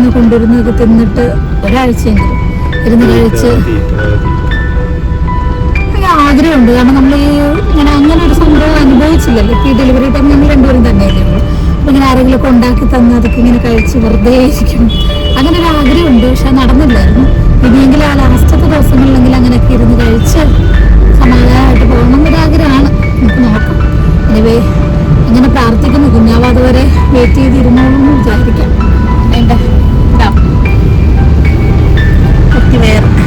ഇരുന്ന് കൊണ്ടുവരുന്നതൊക്കെ തിന്നിട്ട് ഒരാഴ്ചയെങ്കിലും ഇരുന്ന് കഴിച്ച് ആഗ്രഹമുണ്ട്. കാരണം നമ്മൾ ഈ ഇങ്ങനെ അങ്ങനെ ഒരു സംഭവം അനുഭവിച്ചില്ലല്ലോ. ഈ ഡെലിവറി ടൈം നമ്മൾ രണ്ടുപേരും തന്നെയല്ലേ അപ്പം ഇങ്ങനെ ആരെങ്കിലും ഉണ്ടാക്കി തന്ന് അതൊക്കെ ഇങ്ങനെ കഴിച്ച് വെറുതെ ഇരിക്കും. അങ്ങനെ ഒരു ആഗ്രഹമുണ്ട്. പക്ഷെ നടന്നില്ലായിരുന്നു. ഇനിയെങ്കിലും ആ ലാസ്റ്റത്തെ ദിവസങ്ങളിലെങ്കിലും അങ്ങനെയൊക്കെ ഇരുന്ന് കഴിച്ച് സമാധാനമായിട്ട് പോകണം എന്നൊരു ആഗ്രഹമാണ്. നമുക്ക് നോക്കാം. എനിവേ ഇങ്ങനെ പ്രാർത്ഥിക്കുന്നു. കുഞ്ഞാവാതെ വരെ വെയിറ്റ് ചെയ്തിരുന്നോളൂ എന്ന് വിചാരിക്കാം. വേണ്ട?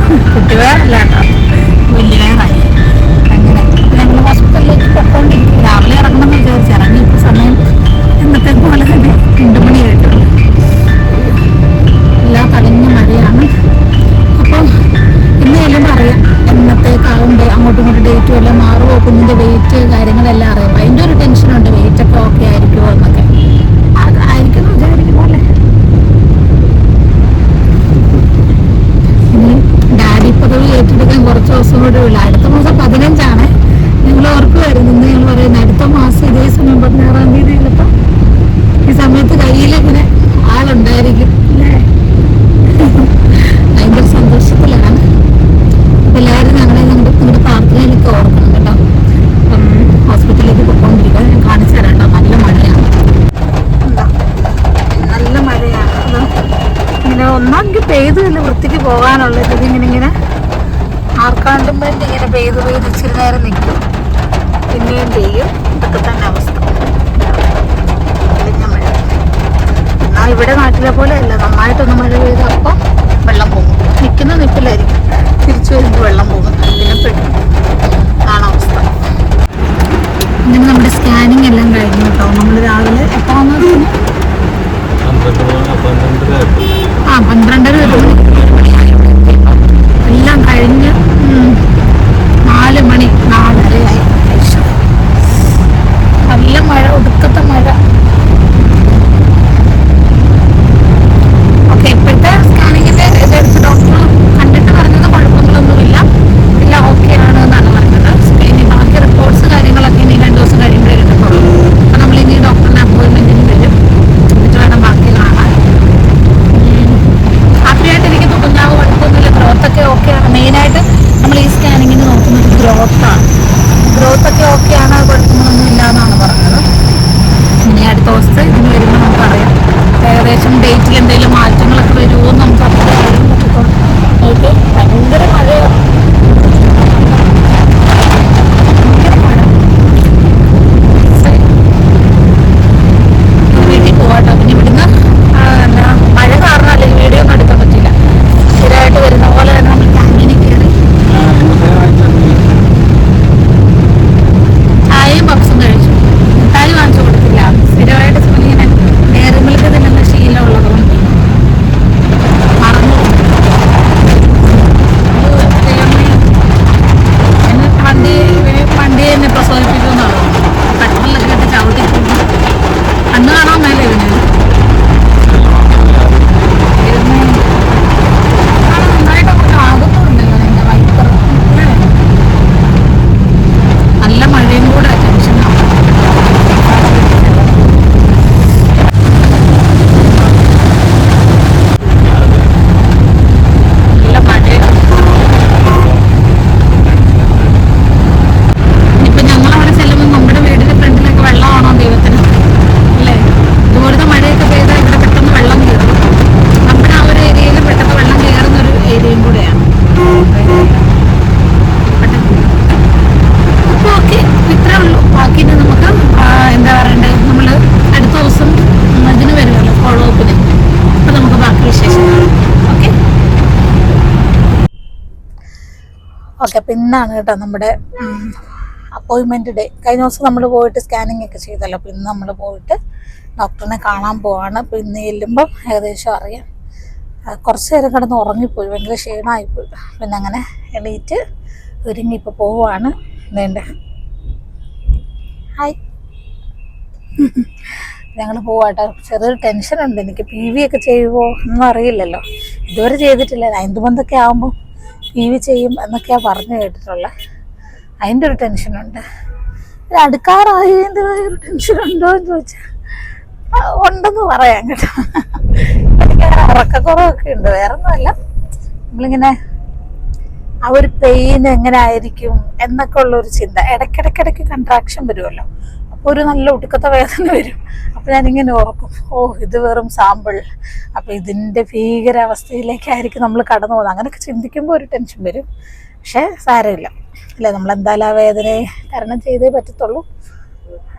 ഇതാ കുട്ടിവേർ കുട്ടിവേറല്ല കേട്ടോ വലിയവേറായി അങ്ങനെ ഞങ്ങൾ ഹോസ്പിറ്റലിലേക്ക് പൊക്കോണ്ടിരിക്കും രാവിലെ ഇറങ്ങണം എന്ന് എല്ലാം അറിയാം ഡേറ്റും എല്ലാം മാറുമോ വെയിറ്റ് കാര്യങ്ങളെല്ലാം അറിയാം. അതിന്റെ ഒരു ടെൻഷനുണ്ട് വെയിറ്റ് ഒക്കെ ഓക്കെ ആയിരിക്കുമോ എന്നൊക്കെ അതായിരിക്കും എന്ന് വിചാരിക്കുന്നു അല്ലേ ഇനി ഡാഡി പദവി ഏറ്റെടുക്കാൻ കുറച്ച് ദിവസം കൂടെ ഉള്ളു. അടുത്ത മാസം പതിനഞ്ചാണ്. നിങ്ങൾ ഓർക്കുമായിരുന്നു ഇന്ന് ഞങ്ങൾ പറയുന്നത് അടുത്ത മാസം ഇതേ സമയം പതിനാറാം തീയതി ചിലപ്പോൾ ഈ സമയത്ത് കയ്യിൽ ഇങ്ങനെ ആളുണ്ടായിരിക്കും അല്ലേ? ഭയങ്കര സന്തോഷത്തിലാണ്. എല്ലാവരും ഞങ്ങളെ ഞങ്ങളുടെ നിങ്ങളുടെ പ്രാർത്ഥനയിലൊക്കെ ഓർക്കണം കേട്ടോ. അപ്പം ഹോസ്പിറ്റലിലേക്ക് പോയിക്കൊണ്ടിരിക്കുക ഞാൻ കാണിച്ചു തരാം കേട്ടോ. നല്ല മഴയാണ്. നല്ല മഴയാണ്. ഇങ്ങനെ ഒന്നെങ്കിൽ പെയ്ത് വൃത്തിക്ക് പോകാനുള്ളത് ഇതിങ്ങനെ ഇങ്ങനെ ആർക്കാണ്ടും വേണ്ടി ഇങ്ങനെ പെയ്ത് പെയ്ത് ഇച്ചിരി നേരം നിൽക്കും. പിന്നെയും പെയ്യും. ഇതൊക്കെ തന്നെ അവസ്ഥ. എന്നാൽ ഇവിടെ നാട്ടിലെ പോലെ അല്ല. നന്നായിട്ടൊന്ന് മഴ പെയ്ത് അപ്പം വെള്ളം പോകും. നിൽക്കുന്ന നിൽപ്പിലായിരിക്കും തിരിച്ചു വരുമ്പോൾ വെള്ളം പോകും. പിന്നെ പെട്ടു ആണ് അവസ്ഥ. ഇങ്ങനെ നമ്മുടെ സ്കാനിങ് എല്ലാം കഴിഞ്ഞു കേട്ടോ. നമ്മൾ രാവിലെ എപ്പോഴാണ് ആ പന്ത്രണ്ടര ഒരു എല്ലാം കഴിഞ്ഞ് നാല് മണി നാലരയായി. നല്ല മഴ ഒടുക്കത്തെ മഴ ഓക്കെ അപ്പം ഇന്നാണ് കേട്ടോ നമ്മുടെ അപ്പോയിൻമെന്റ് ഡേ കഴിഞ്ഞ ദിവസം നമ്മൾ പോയിട്ട് സ്കാനിങ് ഒക്കെ ചെയ്തല്ലോ. അപ്പോൾ ഇന്ന് നമ്മൾ പോയിട്ട് ഡോക്ടറിനെ കാണാൻ പോവാണ്. അപ്പോൾ ഇന്ന് ചെല്ലുമ്പം ഏകദേശം അറിയാം. കുറച്ച് നേരം കിടന്ന് ഉറങ്ങിപ്പോയി. ഭയങ്കര ക്ഷീണമായിപ്പോയി. പിന്നെ അങ്ങനെ എണീറ്റ് ഒരുങ്ങി ഇപ്പോൾ പോവാണ്. വേണ്ട ഹായ് ഞങ്ങൾ പോവാട്ടോ ചെറിയൊരു ടെൻഷനുണ്ട് എനിക്ക് പി വി ഒക്കെ ചെയ്യുമോ ഒന്നും അറിയില്ലല്ലോ. ഇതുവരെ ചെയ്തിട്ടില്ല. നയൻത് മന്തൊക്കെ ആകുമ്പോൾ പി വി ചെയ്യും എന്നൊക്കെയാണ് പറഞ്ഞു കേട്ടിട്ടുള്ളത് അതിന്റെ ഒരു ടെൻഷനുണ്ട് ഇത് അടുക്കാറായതിന്റെതായ ഒരു ടെൻഷൻ ഉണ്ടോ എന്ന് ചോദിച്ചാൽ ഉണ്ടെന്ന് പറയാം കേട്ടോ. ഉറക്കക്കുറവൊക്കെ ഉണ്ട്. വേറെ ഒന്നുമല്ല നമ്മളിങ്ങനെ ആ ഒരു പെയിൻ എങ്ങനെ ആയിരിക്കും എന്നൊക്കെ ഉള്ള ഒരു ചിന്ത. ഇടയ്ക്കിടയ്ക്കിടയ്ക്ക് കൺട്രാക്ഷൻ വരുമല്ലോ. ഒരു നല്ല ഒടുക്കത്തെ വേദന വരും. അപ്പോൾ ഞാനിങ്ങനെ ഓർക്കും ഓ ഇത് വെറും സാമ്പിൾ. അപ്പോൾ ഇതിന്റെ ഭീകരാവസ്ഥയിലേക്കായിരിക്കും നമ്മൾ കടന്നു പോകുന്നത്. അങ്ങനെയൊക്കെ ചിന്തിക്കുമ്പോൾ ഒരു ടെൻഷൻ വരും. പക്ഷേ സാരമില്ല. അല്ലേ? നമ്മൾ എന്തായാലും ആ വേദനയെ തരണം ചെയ്തേ പറ്റത്തുള്ളൂ.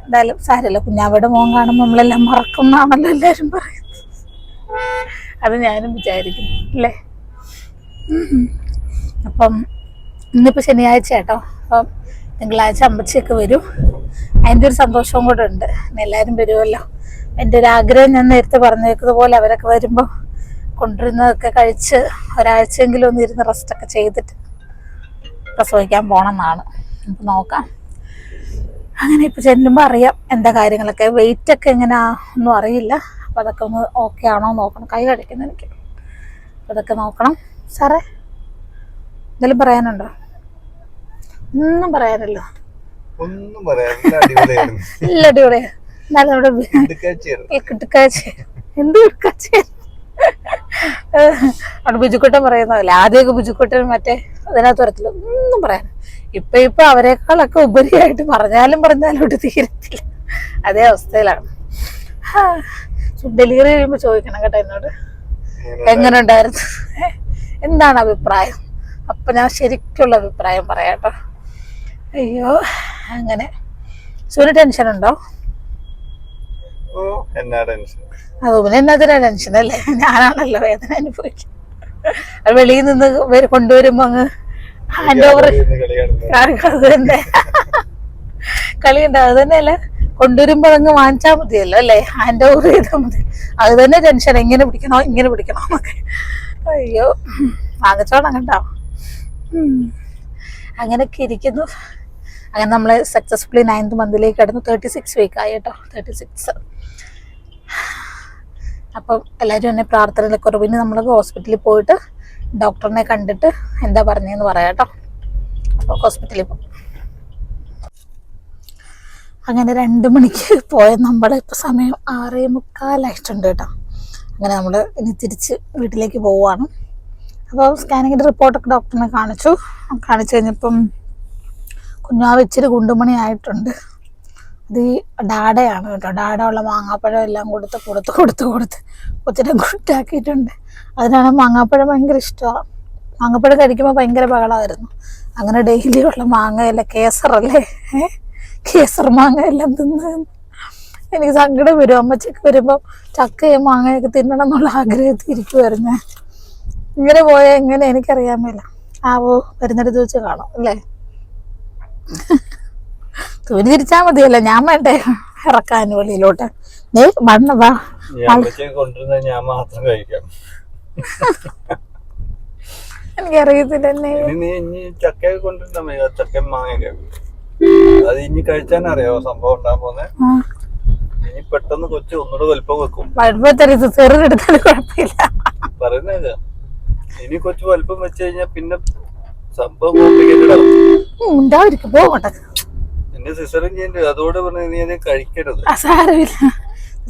എന്തായാലും സാരമില്ല. കുഞ്ഞാവയുടെ മോൻ കാണുമ്പോൾ നമ്മളെല്ലാം മറക്കും മറക്കുന്നാണല്ലോ എല്ലാവരും പറയുന്നത്. അത് ഞാനും വിചാരിക്കുന്നു അല്ലേ. അപ്പം ഇന്നിപ്പോൾ ശനിയാഴ്ച കേട്ടോ അപ്പം തിങ്കളാഴ്ച അമ്പച്ചിയൊക്കെ വരും. അതിന്റെ ഒരു സന്തോഷവും കൂടെ ഉണ്ട്. എല്ലാവരും വരുമല്ലോ. എന്റെ ഒരു ആഗ്രഹം ഞാൻ നേരത്തെ പറഞ്ഞേക്കതുപോലെ പോലെ അവരൊക്കെ വരുമ്പോൾ കൊണ്ടുവരുന്നതൊക്കെ കഴിച്ച് ഒരാഴ്ചയെങ്കിലും ഒന്ന് ഇരുന്ന് റെസ്റ്റൊക്കെ ചെയ്തിട്ട് പ്രസവിക്കാൻ പോകണമെന്നാണ് നമുക്ക് നോക്കാം. അങ്ങനെ ഇപ്പോൾ ചെല്ലുമ്പോൾ അറിയാം എന്താ കാര്യങ്ങളൊക്കെ. വെയിറ്റ് ഒക്കെ എങ്ങനെയാ ഒന്നും അറിയില്ല. അപ്പം അതൊക്കെ ഒന്ന് ഓക്കെ ആണോ നോക്കണം. കൈ കഴിക്കുന്ന എനിക്ക്? അതൊക്കെ നോക്കണം. സാറേ എന്തെങ്കിലും പറയാനുണ്ടോ? ഒന്നും പറയാനല്ലോ. ഒന്നും അടിപൊളിയായിരുന്നു. എന്ത് അവിടെ ബുജുക്കുട്ടൻ പറയുന്നതല്ല ആദ്യമൊക്കെ ബുജുക്കുട്ടൻ മറ്റേ അതിനകത്ത് വരത്തില്ല. ഒന്നും പറയാൻ ഇപ്പൊ ഇപ്പൊ അവരെക്കാളൊക്കെ ഉപരിയായിട്ട് പറഞ്ഞാലും പറഞ്ഞാലും ഇവിടെ തീരത്തില്ല. അതേ അവസ്ഥയിലാണ്. ഡെലിവറി കഴിയുമ്പോ ചോദിക്കണം കേട്ടോ എന്നോട്. എങ്ങനെ ഉണ്ടായിരുന്നു എന്താണ് അഭിപ്രായം? അപ്പൊ ഞാൻ ശരിക്കുള്ള അഭിപ്രായം പറയാട്ടോ അയ്യോ അങ്ങനെ. സൂര്യ ടെൻഷൻ ഉണ്ടോ? അത് പിന്നെ എന്നതിനാ ടെൻഷൻ അല്ലേ? ഞാനാണല്ലോ വേദന അനുഭവിച്ചു അത് വെളിയിൽ നിന്ന് വര് കൊണ്ടുവരുമ്പോ അങ്ങ് ഹാൻഡ് ഓവർ അത് തന്നെ. കളി ഉണ്ട് അത് തന്നെയല്ല. കൊണ്ടുവരുമ്പോ അതങ്ങ് വാങ്ങിച്ചാൽ മതിയല്ലോ അല്ലേ? ഹാൻഡ് ഓവർ ചെയ്താൽ മതി. അത് തന്നെ ടെൻഷൻ എങ്ങനെ പിടിക്കണോ ഇങ്ങനെ പിടിക്കണോ എന്നൊക്കെ. അയ്യോ വാങ്ങിച്ചോണം കണ്ടോ. അങ്ങനെയൊക്കെ ഇരിക്കുന്നു. അങ്ങനെ നമ്മൾ സക്സസ്ഫുള്ളി നയൻത് മന്തിലേക്ക് കടന്നു തേർട്ടി സിക്സ് വീക്ക് ആയി കേട്ടോ തേർട്ടി സിക്സ് അപ്പം എല്ലാവരും എന്നെ പ്രാർത്ഥനയിലെ കുറവിന് നമ്മൾ ഹോസ്പിറ്റലിൽ പോയിട്ട് ഡോക്ടറിനെ കണ്ടിട്ട് എന്താ പറഞ്ഞതെന്ന് പറയാം കേട്ടോ അപ്പോൾ ഹോസ്പിറ്റലിൽ പോകും അങ്ങനെ രണ്ട് മണിക്ക് പോയ നമ്മുടെ ഇപ്പോൾ സമയം ആറേ മുക്കാലായിട്ടുണ്ട് കേട്ടോ അങ്ങനെ നമ്മൾ ഇനി തിരിച്ച് വീട്ടിലേക്ക് പോവുകയാണ് അപ്പോൾ സ്കാനിങ്ങിന്റെ റിപ്പോർട്ടൊക്കെ ഡോക്ടറിനെ കാണിച്ചു. കാണിച്ചു കഴിഞ്ഞപ്പം കുഞ്ഞാവ് ഇച്ചിരി കുണ്ടുമണി ആയിട്ടുണ്ട് ഈ ഡാഡയാണ് കേട്ടോ. ഡാഡ ഉള്ള മാങ്ങാപ്പഴം എല്ലാം കൊടുത്ത് കൊടുത്ത് കൊടുത്ത് കൊടുത്ത് കൊച്ചിനെ കുട്ടാക്കിയിട്ടുണ്ട് അതിനാണ് മാങ്ങാപ്പഴം ഭയങ്കര ഇഷ്ടമാണ് മാങ്ങാപ്പഴം കഴിക്കുമ്പോൾ ഭയങ്കര ബഹളമായിരുന്നു അങ്ങനെ ഡെയിലി ഉള്ള മാങ്ങയല്ല കേസറല്ലേ? കേസർ മാങ്ങ എല്ലാം തിന്ന് എനിക്ക് സങ്കടം വരും. അമ്മച്ചക്ക് വരുമ്പോൾ ചക്കയും മാങ്ങയൊക്കെ തിന്നണം എന്നുള്ള ആഗ്രഹത്തിൽ ഇരിക്കുമായിരുന്നു. ഇങ്ങനെ പോയാൽ എങ്ങനെ എനിക്കറിയാൻ മേല. ആവോ വരുന്നിടത്ത് വെച്ച് കാണാം അല്ലേ? തൂരി തിരിച്ചാ മതിയല്ലോ ഞാൻ വേണ്ടേ? ഇറക്കാൻ വെളിയിലോട്ട്. ദേ വണ്ണ വാ. ഞാൻ മാത്രം കഴിക്കാം. എനിക്കറിയത്തില്ല നീ അത് ഇനി കഴിച്ചാൻ അറിയാവോ സംഭവം ഉണ്ടാകാൻ പോന്നെ ഇനി പെട്ടെന്ന് കൊച്ചു ഒന്നുകൂടെ വലുപ്പം വെക്കും. വലുപ്പത്തറിയത് ചെറുതെടുത്താലും കുഴപ്പമില്ല. പറയുന്നത് ഇനി കൊച്ചു വലുപ്പം വെച്ച് കഴിഞ്ഞാൽ പിന്നെ സംഭവം കോംപ്ലിക്കേറ്റഡ് ആവും. ഉം, ഉണ്ടായിരിക്കും പോകട്ടെ. എന്നെ സിസറും ചെയ്യേണ്ടി. അതോടെ പറഞ്ഞ നീ അത് കഴിക്കരുത്. സാരമില്ല.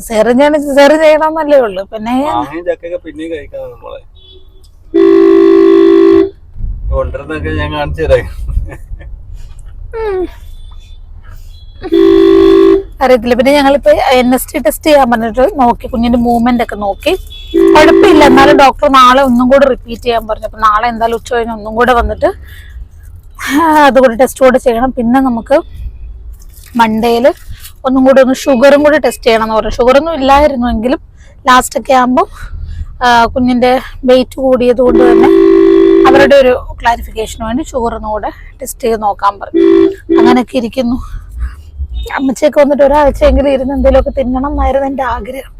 ചെറിഞ്ഞാണ് ചെറു ചെയ്യണമെന്നല്ലേ ഉള്ളു. പിന്നെ മാങ്ങയും ചക്കയൊക്കെ പിന്നെയും കഴിക്കാം നമ്മളെ. കൊണ്ടുവരുന്നൊക്കെ ഞാൻ കാണിച്ചു തരാം. അറിയത്തില്ല. പിന്നെ ഞങ്ങളിപ്പോ എൻ എസ് ടി ടെസ്റ്റ് ചെയ്യാൻ പറഞ്ഞിട്ട് നോക്കി കുഞ്ഞിന്റെ മൂവ്മെന്റ് ഒക്കെ നോക്കി. കുഴപ്പമില്ല. എന്നാലും ഡോക്ടർ നാളെ ഒന്നും കൂടെ റിപ്പീറ്റ് ചെയ്യാൻ പറഞ്ഞു. അപ്പൊ നാളെ എന്തായാലും ഉച്ച കഴിഞ്ഞ് ഒന്നും കൂടെ വന്നിട്ട് അതുകൂടി ടെസ്റ്റ് കൂടെ ചെയ്യണം. പിന്നെ നമുക്ക് മൺഡേയിൽ ഒന്നും കൂടെ ഒന്ന് ഷുഗറും കൂടി ടെസ്റ്റ് ചെയ്യണം എന്ന് പറഞ്ഞു. ഷുഗറൊന്നും ഇല്ലായിരുന്നു എങ്കിലും ലാസ്റ്റ് ഒക്കെ ആകുമ്പോൾ കുഞ്ഞിന്റെ വെയിറ്റ് കൂടിയത് കൊണ്ട് തന്നെ അവരുടെ ഒരു ക്ലാരിഫിക്കേഷന് വേണ്ടി ഷുഗർ ഒന്നും കൂടെ ടെസ്റ്റ് ചെയ്ത് നോക്കാൻ പറഞ്ഞു. അങ്ങനെയൊക്കെ ഇരിക്കുന്നു. അമ്മച്ചയൊക്കെ വന്നിട്ട് ഒരാഴ്ചയെങ്കിലും ഇരുന്ന് എന്തെങ്കിലുമൊക്കെ തിന്നണം എന്നായിരുന്നു എന്റെ ആഗ്രഹം.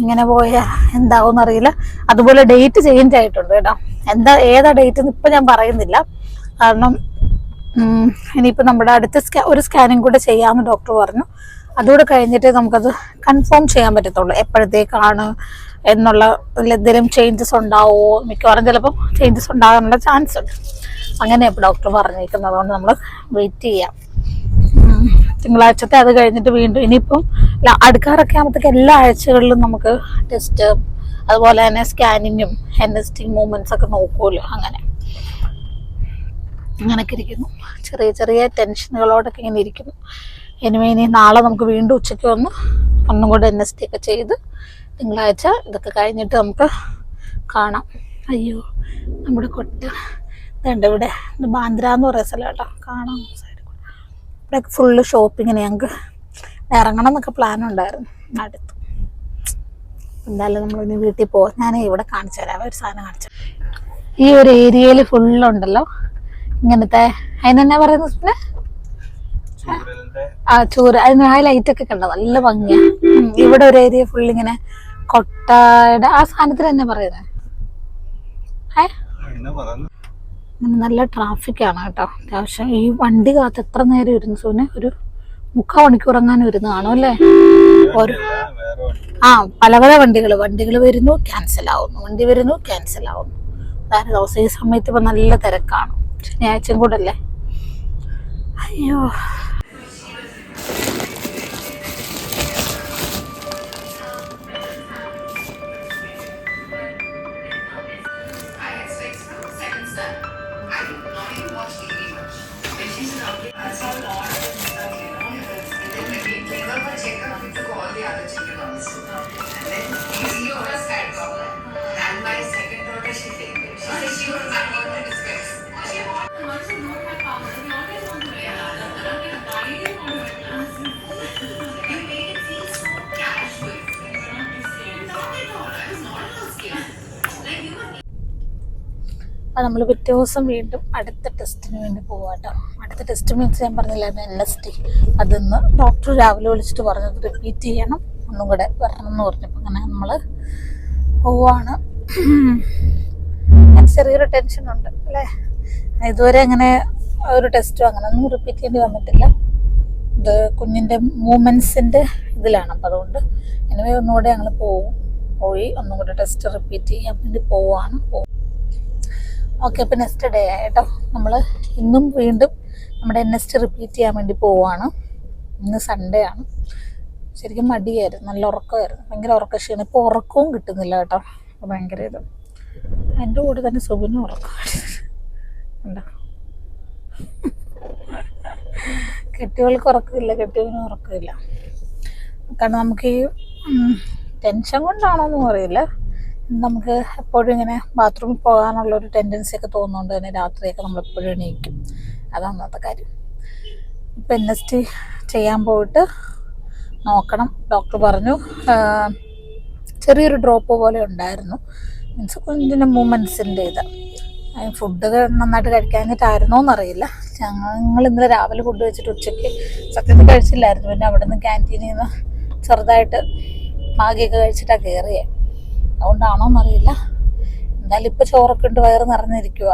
ഇങ്ങനെ പോയ എന്താവും അറിയില്ല. അതുപോലെ ഡേറ്റ് ചേഞ്ച് ആയിട്ടുണ്ട് കേട്ടോ. എന്താ ഏതാ ഡേറ്റ് ഇപ്പം ഞാൻ പറയുന്നില്ല. കാരണം ഇനിയിപ്പോ നമ്മുടെ അടുത്ത സ്കാ ഒരു സ്കാനിങ് കൂടെ ചെയ്യാമെന്ന് ഡോക്ടർ പറഞ്ഞു. അതുകൂടെ കഴിഞ്ഞിട്ട് നമുക്കത് കൺഫേം ചെയ്യാൻ പറ്റത്തുള്ളൂ. എപ്പോഴത്തേക്കാണ് എന്നുള്ള എന്തെങ്കിലും ചേഞ്ചസ് ഉണ്ടാവുമോ മിക്കവാറും ചിലപ്പോൾ ചേഞ്ചസ് ഉണ്ടാകാനുള്ള ചാൻസ് ഉണ്ട്. അങ്ങനെയാണ് ഇപ്പോൾ ഡോക്ടർ പറഞ്ഞിരിക്കുന്നത് അതുകൊണ്ട് നമ്മൾ വെയിറ്റ് ചെയ്യാം. തിങ്കളാഴ്ചത്തെ അത് കഴിഞ്ഞിട്ട് വീണ്ടും ഇനിയിപ്പം അടുക്കാറൊക്കെ ആകുമ്പോഴത്തേക്ക് എല്ലാ ആഴ്ചകളിലും നമുക്ക് ടെസ്റ്റ് അതുപോലെ തന്നെ സ്കാനിങ്ങും എൻ എസ് ടി മൂവ്മെന്റ്സ് ഒക്കെ നോക്കുമല്ലോ അങ്ങനെ. അങ്ങനെയൊക്കെ ഇരിക്കുന്നു. ചെറിയ ചെറിയ ടെൻഷനുകളോടൊക്കെ ഇങ്ങനെ ഇരിക്കുന്നു. ഇനിമേ ഇനി നാളെ നമുക്ക് വീണ്ടും ഉച്ചയ്ക്ക് വന്ന് ഒന്നും കൂടെ എൻ എസ് ടി ഒക്കെ ചെയ്ത് തിങ്കളാഴ്ച ഇതൊക്കെ കഴിഞ്ഞിട്ട് നമുക്ക് കാണാം. അയ്യോ നമ്മുടെ കൊട്ട. ഇതുണ്ട് ഇവിടെ ബാന്ദ്ര എന്ന് പറയുന്ന സ്ഥലം കേട്ടോ. കാണാം. സൈഡിൽ കൂടെ ഇവിടെ ഫുള്ള് ഷോപ്പിങ്ങിന് ഞങ്ങൾക്ക് ഇറങ്ങണം എന്നൊക്കെ പ്ലാൻ ഉണ്ടായിരുന്നു. അടുത്ത്. എന്തായാലും നമ്മൾ ഇനി വീട്ടിൽ പോകും ഞാൻ ഇവിടെ കാണിച്ചു തരാം. ഒരു സാധനം കാണിച്ചു ഈ ഒരു ഏരിയയിൽ ഫുള്ളുണ്ടല്ലോ ഇങ്ങനത്തെ അതിനെന്നാ പറയുന്നത് പിന്നെ ആ ചൂര അതിന് ആ ലൈറ്റ് ഒക്കെ കണ്ടോ? നല്ല ഭംഗിയാ. ഇവിടെ ഒരു ഏരിയ ഫുൾ ഇങ്ങനെ കൊട്ടയുടെ ആ സാധനത്തിന് തന്നെ പറയുന്നത് ഏ? നല്ല ട്രാഫിക് ആണ് കേട്ടോ. അത്യാവശ്യം ഈ വണ്ടി കാത്ത് എത്ര നേരം ഇരുന്നു സോനെ? ഒരു മുക്കാൽ മണിക്കൂർ എങ്ങാനും ഇരുന്ന് അല്ലേ? ഒരു വേറെ ആ പല പല വണ്ടികൾ വണ്ടികൾ വരുന്നു ക്യാൻസൽ ആവുന്നു. വണ്ടി വരുന്നു ക്യാൻസൽ ആവുന്നു. അതായത് ദിവസം ഈ സമയത്ത് ഇപ്പൊ നല്ല തിരക്കാണ്. ശനിയാഴ്ചയും കൂടെ അല്ലേ? അയ്യോ. നമ്മൾ പിറ്റേ ദിവസം വീണ്ടും അടുത്ത ടെസ്റ്റിന് വേണ്ടി പോവാം കേട്ടോ അടുത്ത ടെസ്റ്റ് മീൻസ് ഞാൻ പറഞ്ഞില്ലായിരുന്നു എൻ എസ് ടി അതിന്ന് ഡോക്ടർ രാവിലെ വിളിച്ചിട്ട് പറഞ്ഞത് റിപ്പീറ്റ് ചെയ്യണം ഒന്നും കൂടെ വരണം എന്ന് പറഞ്ഞപ്പോൾ അങ്ങനെ നമ്മൾ പോവാണ്. ഞാൻ ചെറിയൊരു ടെൻഷൻ ഉണ്ട് അല്ലേ? ഇതുവരെ അങ്ങനെ ഒരു ടെസ്റ്റും അങ്ങനെ ഒന്നും റിപ്പീറ്റ് ചെയ്യേണ്ടി വന്നിട്ടില്ല. ഇത് കുഞ്ഞിന്റെ മൂമെൻസിന്റെ ഇതിലാണ് അപ്പം അതുകൊണ്ട് എനിവേ ഒന്നുകൂടെ ഞങ്ങൾ പോവും. പോയി ഒന്നും കൂടെ ടെസ്റ്റ് റിപ്പീറ്റ് ചെയ്യാൻ വേണ്ടി പോവാണ്. ഓക്കെ അപ്പോൾ നെക്സ്റ്റ് ഡേ ആയിട്ടോ. നമ്മൾ ഇന്നും വീണ്ടും നമ്മുടെ നെക്സ്റ്റ് റിപ്പീറ്റ് ചെയ്യാൻ വേണ്ടി പോവുകയാണ് ഇന്ന് സൺഡേ ആണ്. ശരിക്കും മടിയായിരുന്നു നല്ല ഉറക്കമായിരുന്നു. ഭയങ്കര ഉറക്കക്ഷീണം. ഇപ്പോൾ ഉറക്കവും കിട്ടുന്നില്ല കേട്ടോ. ഭയങ്കര ഇത്. എന്റെ കൂടെ തന്നെ സുഖനും ഉറക്കം കെട്ടികൾക്ക് ഉറക്കമില്ല കെട്ടിയവനും ഉറക്കമില്ല. കാരണം നമുക്ക് ഈ ടെൻഷൻ കൊണ്ടാണോ എന്നും അറിയില്ല. നമുക്ക് എപ്പോഴും ഇങ്ങനെ ബാത്റൂമിൽ പോകാനുള്ള ഒരു ടെൻഡൻസി ഒക്കെ തോന്നുന്നുണ്ട് തന്നെ രാത്രിയൊക്കെ നമ്മൾ എപ്പോഴും എണീക്കും. അതാണ് അന്നത്തെ കാര്യം. ഇപ്പം എൻ എസ് ടി ചെയ്യാൻ പോയിട്ട് നോക്കണം. ഡോക്ടർ പറഞ്ഞു ചെറിയൊരു ഡ്രോപ്പ് പോലെ ഉണ്ടായിരുന്നു. മീൻസ് കുഞ്ഞിന്റെ മൂമെൻസിന്റെ ഇത്. ഫുഡ് നന്നായിട്ട് കഴിക്കാഞ്ഞിട്ടായിരുന്നോ എന്നറിയില്ല. ഞങ്ങൾ ഇന്നലെ രാവിലെ ഫുഡ് വെച്ചിട്ട് ഉച്ചയ്ക്ക് സത്യത്തിൽ കഴിച്ചില്ലായിരുന്നു. പിന്നെ അവിടെ നിന്ന് ക്യാന്റീനിൽ നിന്ന് ചെറുതായിട്ട് മാഗിയൊക്കെ കഴിച്ചിട്ടാണ് കയറിയേ അതുകൊണ്ടാണോ എന്നറിയില്ല എന്തായാലും ഇപ്പം ചോറൊക്കെ ഉണ്ട് വയറ് നിറഞ്ഞിരിക്കുക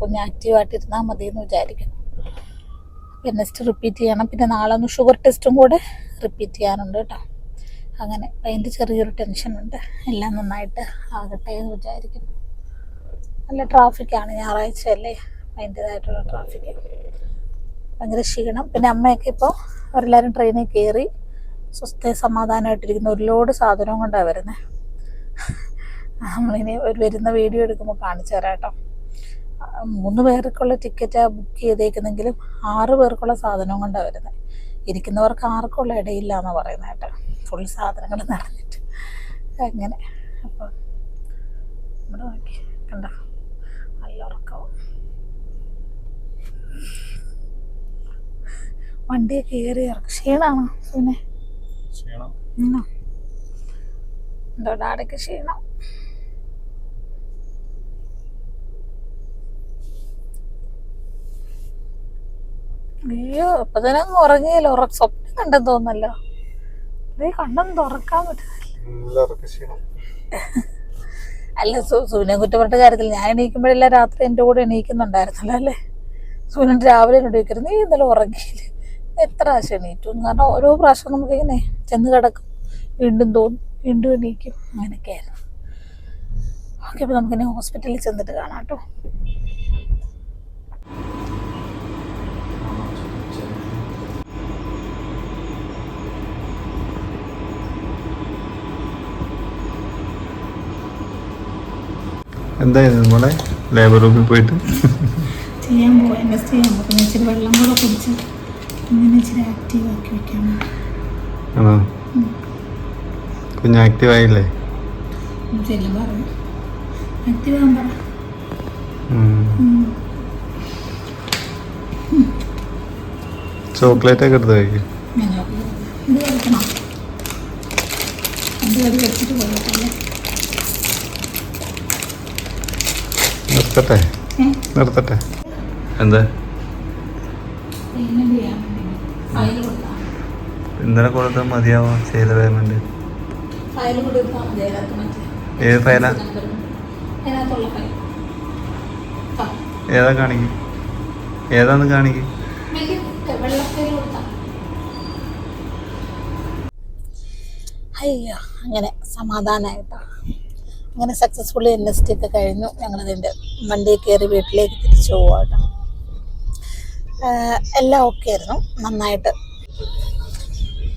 കുഞ്ഞ് ആക്റ്റീവായിട്ടിരുന്നാൽ മതി എന്ന് വിചാരിക്കുന്നു. പിന്നെ നെക്സ്റ്റ് റിപ്പീറ്റ് ചെയ്യണം. പിന്നെ നാളെ ഒന്ന് ഷുഗർ ടെസ്റ്റും കൂടെ റിപ്പീറ്റ് ചെയ്യാനുണ്ട് കേട്ടോ. അങ്ങനെ അതിന്റെ ചെറിയൊരു ടെൻഷൻ ഉണ്ട്. എല്ലാം നന്നായിട്ട് ആകട്ടെ എന്ന് വിചാരിക്കുന്നു. നല്ല ട്രാഫിക്കാണ് ഞായറാഴ്ച അല്ലേ? അതിന്റെതായിട്ടുള്ള ട്രാഫിക്ക് ഭയങ്കര ക്ഷീണം. പിന്നെ അമ്മയൊക്കെ ഇപ്പോൾ അവരെല്ലാവരും ട്രെയിനിൽ കയറി സ്വസ്ഥ സമാധാനമായിട്ടിരിക്കുന്ന. ഒരു ലോഡ് സാധനവും കൊണ്ടാണ് വരുന്നത് നമ്മളിനി ഒരു വരുന്ന വീഡിയോ എടുക്കുമ്പോൾ കാണിച്ചു തരാം കേട്ടോ. മൂന്ന് പേർക്കുള്ള ടിക്കറ്റാണ് ബുക്ക് ചെയ്തേക്കുന്നെങ്കിലും ആറ് പേർക്കുള്ള സാധനവും കൊണ്ടാണ് വരുന്നത് ഇരിക്കുന്നവർക്ക് ആർക്കുള്ള ഇടയില്ല എന്ന് പറയുന്നത് കേട്ടോ. ഫുൾ സാധനങ്ങൾ നിറഞ്ഞിട്ട്. അങ്ങനെ. അപ്പോൾ ഇവിടെ നോക്കി. കണ്ടോ? നല്ല ഉറക്കവും. വണ്ടിയൊക്കെ കയറി ഇറക്കും. ക്ഷീണമാണോ പിന്നെ ക്ഷീണം. എന്തോ ഡാഡിക്ക് ക്ഷീണം അയ്യോ ഇപ്പൊ തന്നെ ഉറങ്ങിയല്ലോ. ഉറ സ്വപ്നം കണ്ടെന്ന് തോന്നല്ലോ അതേ കണ്ടെന്ന് തുറക്കാൻ പറ്റുന്നില്ല അല്ല സൂനൻ കുറ്റപ്പെട്ട കാര്യത്തിൽ ഞാൻ എണീക്കുമ്പോഴെല്ലാം രാത്രി എന്റെ കൂടെ എണീക്കുന്നുണ്ടായിരുന്നല്ലോ അല്ലേ? സൂനൻ രാവിലെ എന്നോട് ചോദിക്കരുത് നീ ഇന്നലെ ഉറങ്ങിയില്ല എത്ര പ്രാവശ്യം എണീറ്റു? കാരണം ഓരോ പ്രാവശ്യം നമുക്കിങ്ങനെ ചെന്ന് കിടക്കും. വീണ്ടും തോന്നും. വീണ്ടും എണീക്കും അങ്ങനെയൊക്കെയായിരുന്നു ഓക്കെ അപ്പോൾ നമുക്കിനി ഹോസ്പിറ്റലിൽ ചെന്നിട്ട് കാണാം കേട്ടോ. എന്തായിരുന്നു നമ്മളെ ലേബർ റൂമിൽ പോയിട്ട്? ചെയ്യാൻ പോകാം ഇൻവെസ്റ്റ് ചെയ്യാൻ വെള്ളം കൂടെ കുടിച്ച് ഇങ്ങനെ ഇച്ചിരി ആക്റ്റീവ് ആക്കി വെക്കാൻ ആണോ? കുഞ്ഞ് ആക്റ്റീവ് ആയില്ലേ? ചോക്ലേറ്റ് ഒക്കെ എടുത്ത് കഴിക്കും. നിർത്തട്ടെ? നിർത്തട്ടെ? എന്താ? ഇന്നലെ കൊടുത്താൽ മതിയാവോ? ചെയ്ത പേയ്മെന്റ് ഏത് ഫയലാ? ഏതാ കാണിക്ക്? ഏതാന്ന് കാണിക്ക്? അയ്യോ അങ്ങനെ സമാധാനമായിട്ടോ അങ്ങനെ സക്സസ്ഫുള്ളി എൻ എസ് ടി ഒക്കെ കഴിഞ്ഞു. ഞങ്ങളതിന്റെ വണ്ടിയിൽ കയറി വീട്ടിലേക്ക് തിരിച്ചു പോവാട്ടോ. എല്ലാം ഓക്കെ ആയിരുന്നു. നന്നായിട്ട്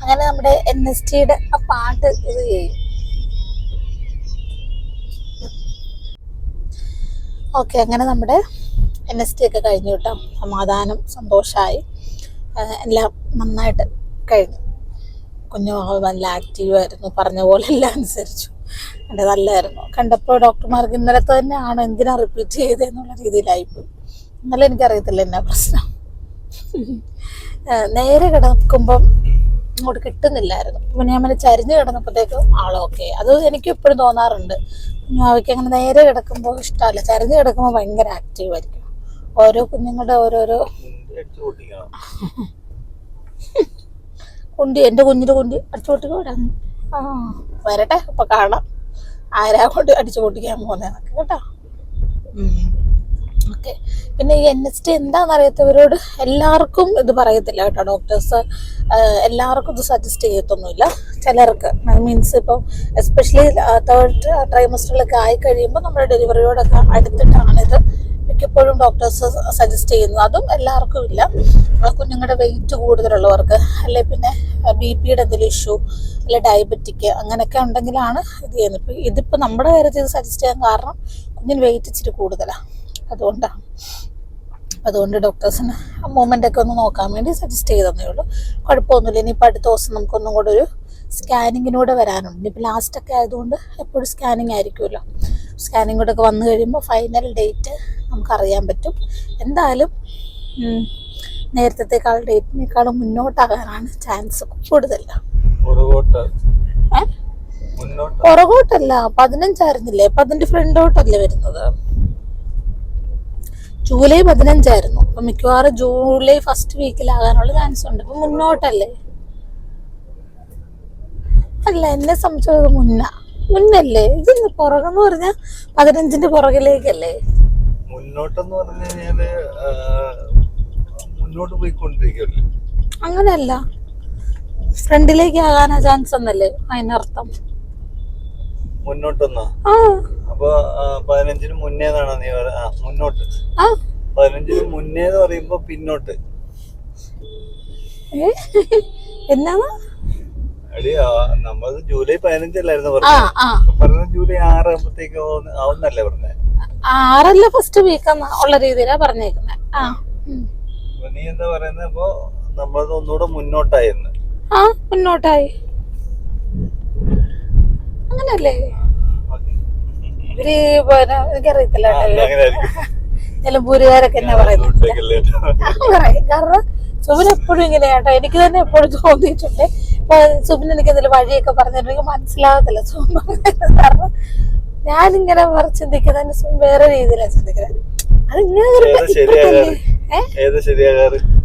അങ്ങനെ നമ്മുടെ എൻ എസ് ടിയുടെ ആ പാട്ട് ഇത് ചെയ്യും. ഓക്കെ അങ്ങനെ നമ്മുടെ എൻ എസ് ടി ഒക്കെ കഴിഞ്ഞു കേട്ടോ. സമാധാനം സന്തോഷമായി എല്ലാം നന്നായിട്ട് കഴിഞ്ഞു. കുഞ്ഞു നല്ല ആക്റ്റീവായിരുന്നു പറഞ്ഞ പോലെ എല്ലാം അനുസരിച്ചു. എന്റെ നല്ലതായിരുന്നു കണ്ടപ്പോൾ ഡോക്ടർമാർക്ക് ഇന്നലത്തെ തന്നെയാണ് എന്തിനാ റിപ്പീറ്റ് ചെയ്തതെന്നുള്ള രീതിയിലായിപ്പോയി ഇന്നലെ എനിക്കറിയത്തില്ല എന്നാ പ്രശ്നം. നേരെ കിടക്കുമ്പം ഇങ്ങോട്ട് കിട്ടുന്നില്ലായിരുന്നു. പിന്നെ ഞാൻ പിന്നെ ചരിഞ്ഞ് കിടന്നപ്പോഴത്തേക്കും ആളോക്കെ അത് എനിക്ക് ഇപ്പോഴും തോന്നാറുണ്ട്. അവയ്ക്ക് അങ്ങനെ നേരെ കിടക്കുമ്പോൾ ഇഷ്ടമല്ല. ചരിഞ്ഞ് കിടക്കുമ്പോൾ ഭയങ്കര ആക്റ്റീവ് ആയിരിക്കും. ഓരോ കുഞ്ഞുങ്ങളുടെ ഓരോരോ കുണ്ടി എന്റെ കുഞ്ഞിന്റെ കുണ്ടി അടിച്ചു പൊട്ടിക്കോ? ആ വരട്ടെ അപ്പൊ കാണാം. ആരാ കൊണ്ട് അടിച്ചു പൊട്ടിക്കാൻ പോകുന്നതെന്നൊക്കെ കേട്ടോ. ഓക്കെ. പിന്നെ ഈ എൻ എസ് ടി എന്താണെന്ന് അറിയാത്തവരോട് എല്ലാവർക്കും ഇത് പറയത്തില്ല കേട്ടോ ഡോക്ടേഴ്സ് എല്ലാവർക്കും ഇത് സജസ്റ്റ് ചെയ്യത്തൊന്നുമില്ല. ചിലർക്ക് മീൻസ് ഇപ്പോൾ എസ്പെഷ്യലി തേർഡ് ട്രൈമസ്റ്ററിലൊക്കെ ആയി കഴിയുമ്പോൾ നമ്മുടെ ഡെലിവറിയോടൊക്കെ അടുത്തിട്ടാണ് ഇത് മിക്കപ്പോഴും ഡോക്ടേഴ്സ് സജസ്റ്റ് ചെയ്യുന്നത്. അതും എല്ലാവർക്കും ഇല്ല. കുഞ്ഞുങ്ങളുടെ വെയിറ്റ് കൂടുതലുള്ളവർക്ക്. അല്ലെ പിന്നെ ബി പിയുടെ എന്തെങ്കിലും ഇഷ്യൂ അല്ലെ ഡയബറ്റിക് അങ്ങനെയൊക്കെ ഉണ്ടെങ്കിലാണ് ഇത് ചെയ്യുന്നത്. ഇപ്പം ഇതിപ്പോൾ നമ്മുടെ കാര്യത്തിൽ സജസ്റ്റ് ചെയ്യാൻ കാരണം കുഞ്ഞിന് വെയിറ്റ് ഇച്ചിരി കൂടുതലാണ് അതുകൊണ്ടാണ് അതുകൊണ്ട് ഡോക്ടേഴ്സിന് മൂവ്മെന്റ് ഒക്കെ ഒന്ന് നോക്കാൻ വേണ്ടി സജസ്റ്റ് ചെയ്തതേ ഉള്ളൂ. കുഴപ്പമൊന്നുമില്ല. ഇനിയിപ്പോൾ അടുത്ത ദിവസം നമുക്കൊന്നും കൂടെ ഒരു സ്കാനിങ്ങിനൂടെ വരാനുണ്ട്. ഇനിയിപ്പോൾ ലാസ്റ്റൊക്കെ ആയതുകൊണ്ട് എപ്പോഴും സ്കാനിങ് ആയിരിക്കുമല്ലോ. സ്കാനിങ് കൂടെ ഒക്കെ വന്നു കഴിയുമ്പോൾ ഫൈനൽ ഡേറ്റ് നമുക്കറിയാൻ പറ്റും. എന്തായാലും നേരത്തെ നേരത്തേക്കാൾ ഡേറ്റിനേക്കാളും മുന്നോട്ടാകാനാണ് ചാൻസ് കൂടുതൽ. പുറകോട്ടല്ല പതിനഞ്ചായിരുന്നില്ലേ അപ്പൊ അതിന്റെ ഫ്രണ്ടോട്ടല്ലേ വരുന്നത്? ജൂലൈ പതിനഞ്ചായിരുന്നു. അപ്പൊ മിക്കവാറും ജൂലൈ ഫസ്റ്റ് വീക്കിലാകാനുള്ള ചാൻസ് ഉണ്ട്. അപ്പൊ മുന്നോട്ടല്ലേ? അല്ല എന്നെ സംബന്ധിച്ചത് മുന്ന. മുന്നല്ലേ? ഇത് പുറകെന്ന് പറഞ്ഞാൽ പതിനഞ്ചിന്റെ പുറകിലേക്കല്ലേ? മുന്നോട്ടെന്ന് പറഞ്ഞു കഴിഞ്ഞാൽ മുന്നോട്ട് പോയിക്കൊണ്ടിരിക്കുമല്ലേ അങ്ങനെയല്ല. ഫ്രണ്ടിലേക്ക് ആകാനാ ചാൻസ് എന്നല്ലേ? അതിനർത്ഥം. മുന്നോട്ടെന്നാ. അപ്പൊ പതിനഞ്ചിന് മുന്നേന്നാണോ നീ മുന്നോട്ട്. പതിനഞ്ചിന് മുന്നേ എന്ന് പറയുമ്പോ പിന്നോട്ട്. നമ്മൾ എന്നാണ്? ജൂലൈ പതിനഞ്ചല്ലായിരുന്നു പറഞ്ഞത് പറഞ്ഞ ജൂലൈ ആറ് ആകുമ്പത്തേക്ക് ആവുന്നല്ലേ പറഞ്ഞേ? ആറല്ല ഫസ്റ്റ് വീക്ക് ഉള്ള രീതിയിലാ പറഞ്ഞേക്കുന്നത് നീ എന്താ പറയുന്നത് അപ്പൊ നമ്മളത് ഒന്നുകൂടെ മുന്നോട്ടായിരുന്നു ആ മുന്നോട്ടായി. അങ്ങനല്ലേ? ഇവർ പിന്നെ എനിക്കറിയത്തില്ല ചില നിലമ്പൂരുകാരൊക്കെ എന്നാ പറയുന്നത്? പറയും കാരണം സുബിൻ എപ്പോഴും ഇങ്ങനെയാട്ടോ എനിക്ക് തന്നെ എപ്പോഴും തോന്നിയിട്ടുണ്ട്. ഇപ്പൊ സുബിൻ എനിക്ക് എന്തെങ്കിലും വഴിയൊക്കെ പറഞ്ഞിട്ടുണ്ടെങ്കിൽ മനസ്സിലാകത്തില്ല സുബിൻ കാരണം ഞാനിങ്ങനെ ചിന്തിക്കുന്നതിന് സുബിൻ വേറെ രീതിയിലാണ് ചിന്തിക്കുന്നത്.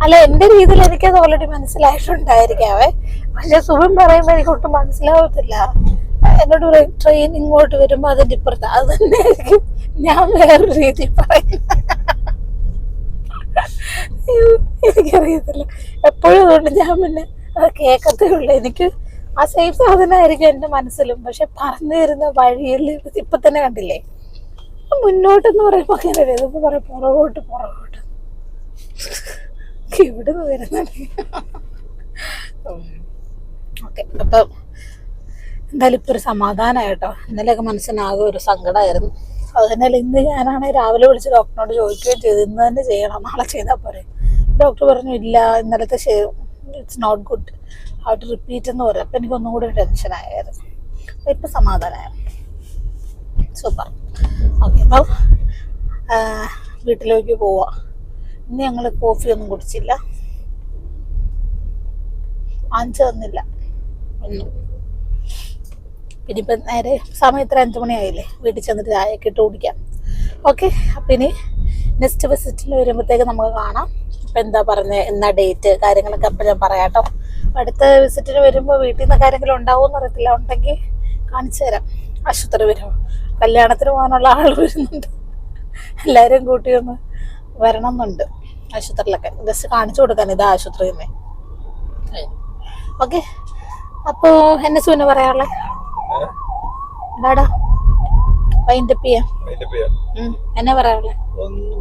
അല്ല എന്റെ രീതിയിൽ എനിക്കത് ഓൾറെഡി മനസ്സിലായിട്ടുണ്ടായിരിക്കാവേ പക്ഷെ സുബിൻ പറയുമ്പോ എനിക്ക് ഒട്ടും മനസ്സിലാവത്തില്ല. എന്നോട് പറയും ട്രെയിൻ ഇങ്ങോട്ട് വരുമ്പോ അതിന്റെ ഇപ്പുറത്ത്. അത് തന്നെ ആയിരിക്കും. ഞാൻ വേറൊരു രീതി പറയും എനിക്കറിയത്തില്ല. എപ്പോഴും അതുകൊണ്ട് ഞാൻ പിന്നെ അത് കേൾക്കത്തേ ഉള്ളൂ. എനിക്ക് ആ സേഫ് സാധനമായിരിക്കും എന്റെ മനസ്സിലും. പക്ഷെ പറഞ്ഞു തരുന്ന വഴിയിൽ ഇപ്പൊ തന്നെ കണ്ടില്ലേ? മുന്നോട്ടെന്ന് പറയുമ്പോ അങ്ങനെ ഇതിപ്പോ പറയും പുറകോട്ട് പുറകോട്ട്. ഇവിടെ നിന്ന് വരുന്നുണ്ട് ഓക്കെ അപ്പം എന്തായാലും ഇപ്പൊ ഒരു സമാധാനായിട്ടോ? ഇന്നലെയൊക്കെ മനസ്സിനാകെ ഒരു സങ്കടമായിരുന്നു അത് തന്നെയല്ല ഇന്ന് ഞാനാണെങ്കിൽ രാവിലെ വിളിച്ച് ഡോക്ടറിനോട് ചോദിക്കുകയും ചെയ്തു ഇന്ന് തന്നെ ചെയ്യണം നാളെ ചെയ്താൽ പോരെ. ഡോക്ടർ പറഞ്ഞു ഇല്ല ഇന്നലത്തെ ഇറ്റ്സ് നോട്ട് ഗുഡ് അവിടെ ടു റിപ്പീറ്റ് എന്ന് പറയും. അപ്പം എനിക്ക് ഒന്നും കൂടി ടെൻഷനായിരുന്നു ഇപ്പം സമാധാനമായി സൂപ്പർ ഓക്കെ അപ്പം വീട്ടിലേക്ക് പോവാം. ഇന്ന് ഞങ്ങൾ കോഫി ഒന്നും കുടിച്ചില്ല. വാങ്ങിച്ചു തന്നില്ല ഒന്നും. പിന്നെ ഇപ്പം നേരെ സമയം ഇത്ര അഞ്ച് മണിയായില്ലേ? വീട്ടിൽ ചെന്നിട്ട് ചായയൊക്കെ ഇട്ട് കുടിക്കാം. ഓക്കെ അപ്പം ഇനി നെക്സ്റ്റ് വിസിറ്റിൽ വരുമ്പോഴത്തേക്ക് നമുക്ക് കാണാം. ഇപ്പം എന്താ പറഞ്ഞത് എന്നാ ഡേറ്റ് കാര്യങ്ങളൊക്കെ അപ്പം ഞാൻ പറയാം കേട്ടോ. അടുത്ത വിസിറ്റിന് വരുമ്പോൾ വീട്ടിൽ നിന്ന് കാര്യങ്ങളും ഉണ്ടാവുമെന്ന് അറിയത്തില്ല. ഉണ്ടെങ്കിൽ കാണിച്ചു തരാം. ആശുപത്രി വരും. കല്യാണത്തിന് പോകാനുള്ള ആൾ വരുന്നുണ്ട്. എല്ലാവരും കൂട്ടി ഒന്ന് വരണം എന്നുണ്ട് ആശുപത്രിയിലൊക്കെ. ജസ്റ്റ് കാണിച്ചു കൊടുക്കാൻ ഇതാ ആശുപത്രി തന്നെ ഓക്കെ അപ്പോൾ എന്നെ സൂന പറയാനുള്ളത്? എന്താടാ വൈൻഡപ്പ് ചെയ്യാം. എന്നെ ഒന്നും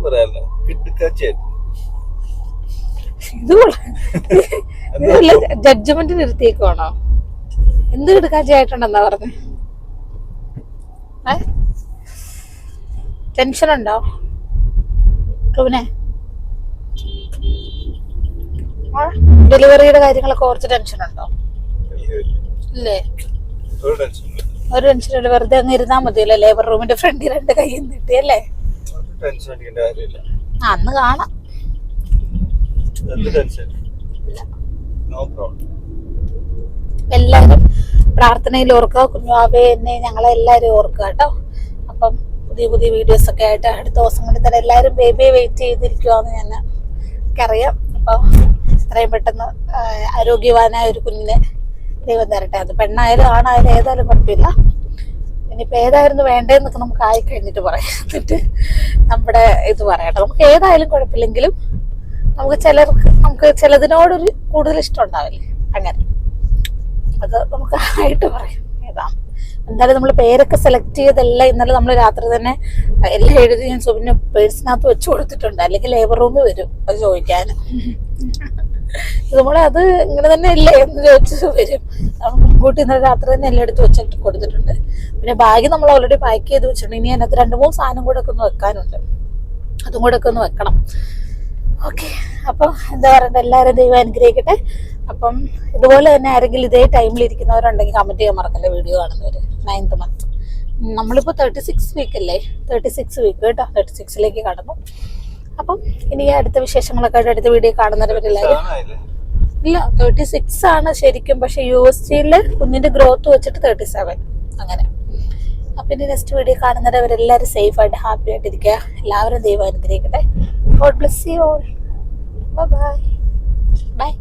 ഇത് ജഡ്ജ്മെന്റ് നിർത്തിയേക്കുവാണോ? എന്ത് കിടക്കാച്ചായിട്ടുണ്ടെന്നാ പറഞ്ഞു? ടെൻഷൻ ഉണ്ടോ? ക്ലൂനെ ഡെലിവറിയുടെ കാര്യങ്ങളൊക്കെ കുറച്ച് ടെൻഷൻ ഉണ്ടോ? ഇല്ലേ. ഒരു ടെൻഷൻ ഒരു വെറുതെ അങ്ങ് ഇരുന്നാ മതിയല്ലോ. ലേബർ റൂമിന്റെ ഫ്രണ്ടിൽ രണ്ട് കൈയും നീട്ടി അല്ലേ? ടെൻഷൻ അടിക്കേണ്ട കാര്യമില്ല. അന്ന് കാണാം. എല്ലാവരും പ്രാർത്ഥനയിൽ ഓർക്കുക. കുഞ്ഞുവാബെ എന്നെ ഞങ്ങളെ എല്ലാവരും ഓർക്കുക കേട്ടോ. അപ്പം പുതിയ പുതിയ വീഡിയോസ് ഒക്കെ ആയിട്ട് അടുത്ത ദിവസം കൊണ്ട് തന്നെ എല്ലാരും ബേബിയെ വെയിറ്റ് ചെയ്തിരിക്കുവാന്ന് ഞാൻ എനിക്കറിയാം. അപ്പം എത്രയും പെട്ടെന്ന് ആരോഗ്യവാനായ ഒരു കുഞ്ഞിനെ ദൈവം തരട്ടെ. അത് പെണ്ണായാലും ആണായാലും ഏതായാലും കുഴപ്പമില്ല. ഇനിയിപ്പോൾ ഏതായിരുന്നു വേണ്ടതെന്നൊക്കെ നമുക്ക് ആയി കഴിഞ്ഞിട്ട് പറയാം. എന്നിട്ട് നമ്മുടെ ഇത് പറയട്ടെ. നമുക്ക് ഏതായാലും കുഴപ്പമില്ലെങ്കിലും നമുക്ക് ചിലർക്ക് നമുക്ക് ചിലതിനോടൊരു കൂടുതൽ ഇഷ്ടം ഉണ്ടാവില്ലേ? അങ്ങനെ. അത് നമുക്ക് ആയിട്ട് പറയാം. ഏതാ? എന്തായാലും നമ്മൾ പേരൊക്കെ സെലക്ട് ചെയ്തല്ല ഇന്നലെ നമ്മൾ രാത്രി തന്നെ എല്ലാം എഴുതി ഞാൻ സുബിന് പേഴ്സിനകത്ത് വെച്ച് കൊടുത്തിട്ടുണ്ട്. അല്ലെങ്കിൽ ലേബർ റൂമിൽ വരും. അത് ചോദിക്കാൻ നമ്മളെ അത് ഇങ്ങനെ തന്നെ അല്ലേ എന്ന് ചോദിച്ചു വരും. നമ്മൾ മുൻകൂട്ടി ഇന്നലെ രാത്രി തന്നെ എല്ലാം എടുത്ത് വെച്ചിട്ട് കൊടുത്തിട്ടുണ്ട്. പിന്നെ ബാഗ് നമ്മൾ ഓൾറെഡി പാക്ക് ചെയ്ത് വെച്ചിട്ടുണ്ട്. ഇനി അതിനകത്ത് രണ്ട് മൂന്ന് സാധനം കൂടെ ഒക്കെ ഒന്ന് വെക്കാനുണ്ട്. അതും കൂടെ ഒക്കെ ഒന്ന് വെക്കണം. ഓക്കെ അപ്പം എന്താ പറയണ്ട? എല്ലാവരും ദൈവം അനുഗ്രഹിക്കട്ടെ. അപ്പം ഇതുപോലെ തന്നെ ആരെങ്കിലും ഇതേ ടൈമിൽ ഇരിക്കുന്നവരുണ്ടെങ്കിൽ കമന്റ് ചെയ്യാൻ മറക്കല്ലേ വീഡിയോ കാണുന്നവർ നയൻത്ത് മന്ത് നമ്മളിപ്പോൾ തേർട്ടി സിക്സ് വീക്ക് അല്ലേ? തേർട്ടി സിക്സ് വീക്ക് കേട്ടോ. തേർട്ടി സിക്സിലേക്ക് കടന്നു. അപ്പം ഇനി അടുത്ത വിശേഷങ്ങളൊക്കെ ആയിട്ട് അടുത്ത വീഡിയോ കാണുന്നവരെല്ലാവരും ഇല്ല തേർട്ടി സിക്സ് ആണ് ശരിക്കും. പക്ഷെ യു എസ് ജിയിൽ കുഞ്ഞിന്റെ ഗ്രോത്ത് വെച്ചിട്ട് തേർട്ടി സെവൻ അങ്ങനെ. അപ്പൊ ഇനി നെക്സ്റ്റ് വീഡിയോ കാണുന്നവരെല്ലാവരും സേഫ് ആയിട്ട് ഹാപ്പി ആയിട്ട് ഇരിക്കുക. എല്ലാവരും ദൈവം അനുഗ്രഹിക്കട്ടെ. God bless you all bye bye